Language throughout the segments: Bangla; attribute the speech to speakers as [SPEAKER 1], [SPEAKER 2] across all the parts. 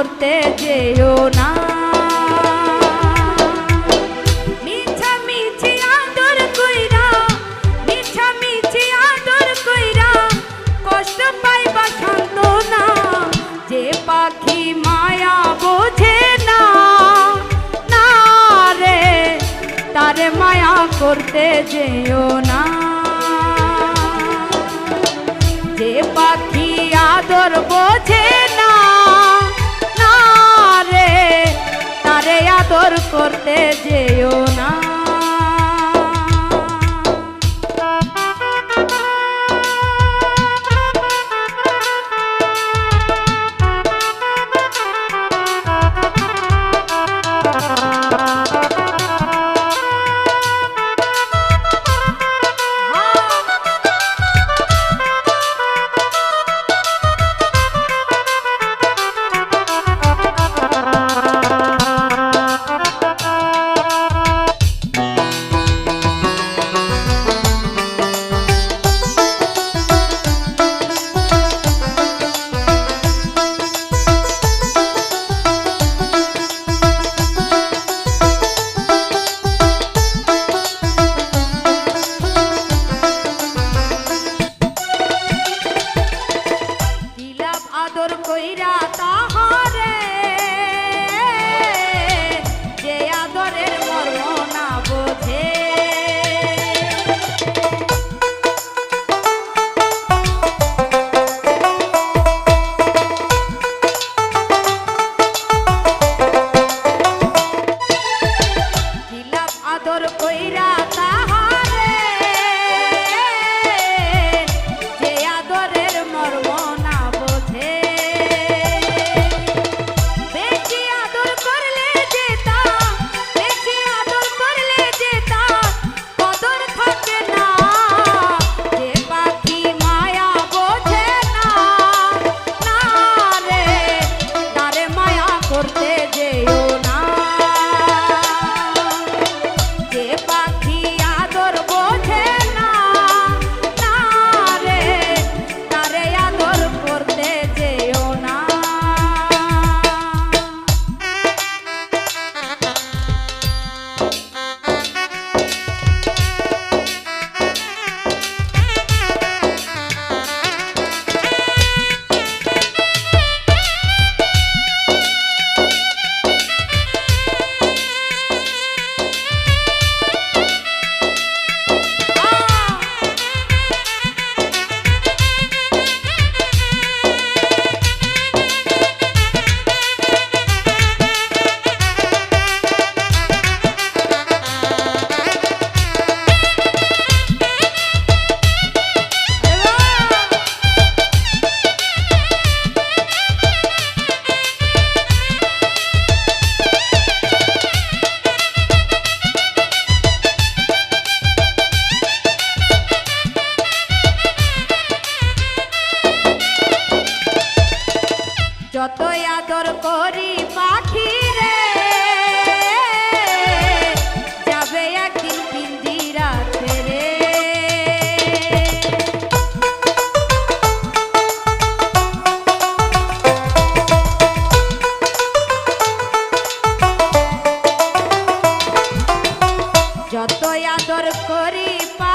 [SPEAKER 1] করতে যেও না। পাখি মায়া বোঝে না তারে মায়া করতে যেও না। যে পাখি আদর বোঝে করতে যেও না। আদর কইরা তাহারে যতই আদর করি পাখি রে যাবে একদিন পিঞ্জিরা ছেড়ে যতই আদর করি পাখি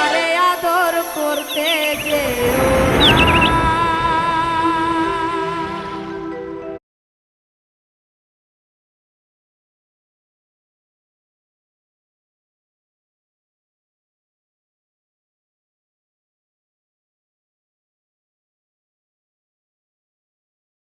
[SPEAKER 1] তারে আদর করতে যেও।